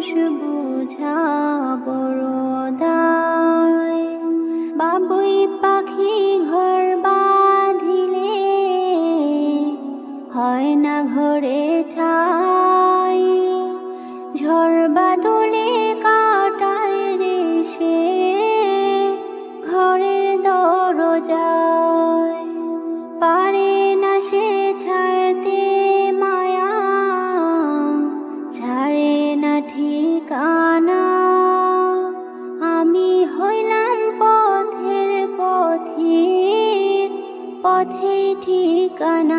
是不假不 ঠিকানা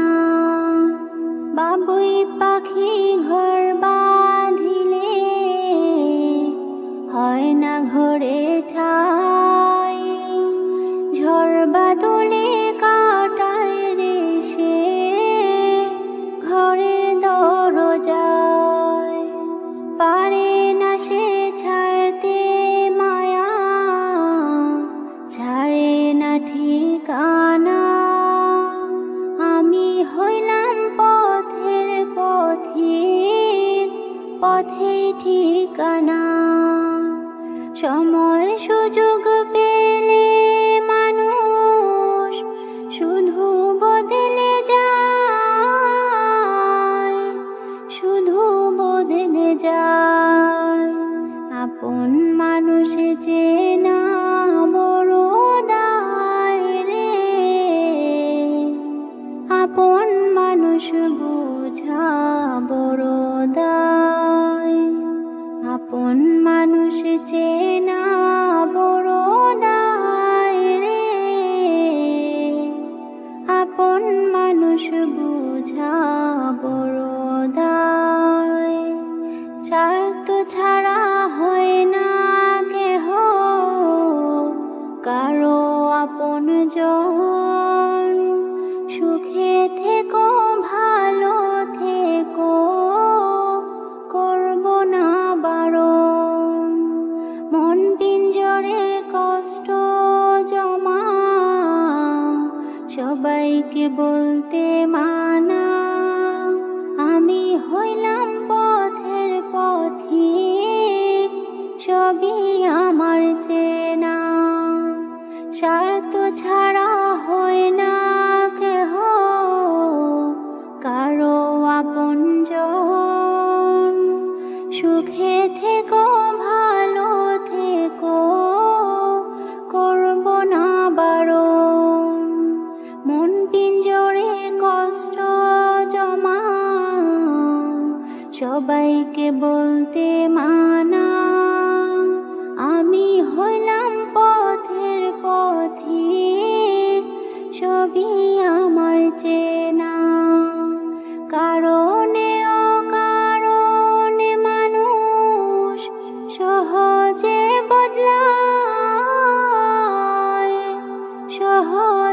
তোকে বলতে মানা আমি হইলাম পথের পথে। সবই আমার চেয়ে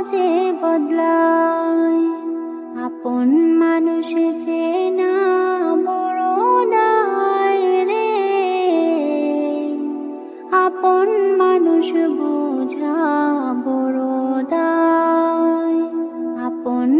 মাঝে বদলায়। আপন মানুষ চেনা বড় দায় রে। আপন মানুষ বোঝা বড় দায়। আপন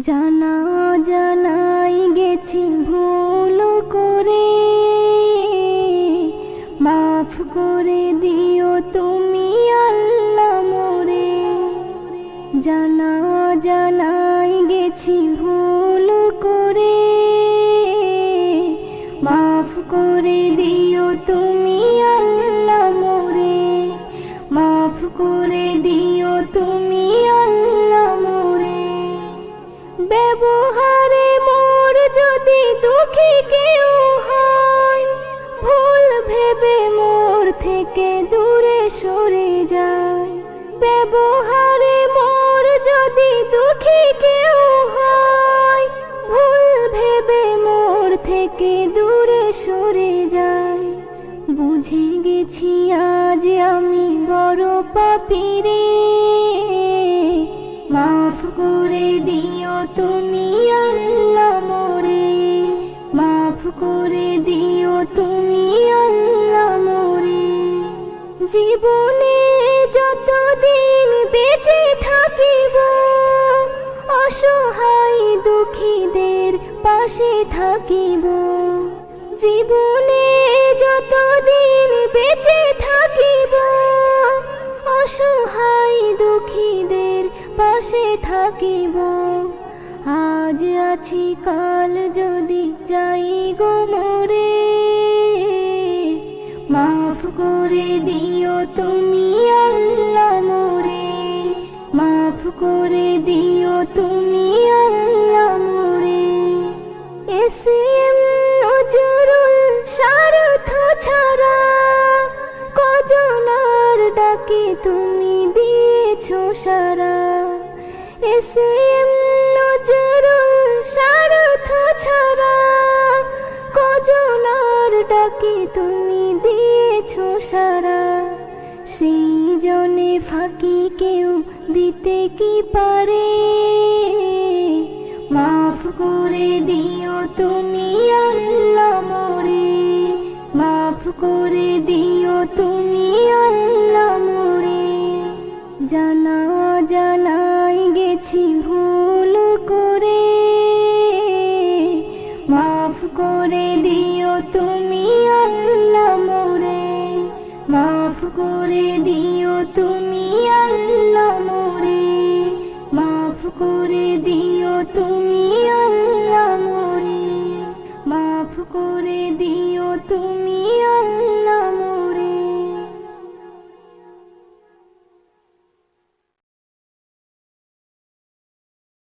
জানা জানাই গেছি ভুল করে। মাফ করে দিও তুমি আল্লাহ মোরে। জানা জানাই গেছি জীবনে যতদিন বেঁচে থাকিব, অসহায় দুঃখীদের পাশে থাকিব। জীবনে যতদিন বেঁচে থাকিব, অসহায় দুঃখীদের পাশে থাকিব। আজ আছি, কাল যদি যাই গো মোরে করে দিও তুমি আল্লাহ মোরে। মাফ করে দিও তুমি আল্লাহ মোরে। এসএম নজরুল সারথ ছাড়া কজনার ডাকে তুমি দিয়েছ সারা। এসএম নজরুল সারথ ছাড়া কজনার ডাকে তুমি দিয়েছ সারা, সেই জনে ফাঁকি কেউ দিতে কি পারে? মাফ করে দিও তুমি আল্লাহ মোরে, মাফ করে দিও তুমি আল্লাহ মোরে। জানা জানাই গেছি ভুল। করে দিও তুমি আল্লাহ মোরে। মাফ করে দিও তুমি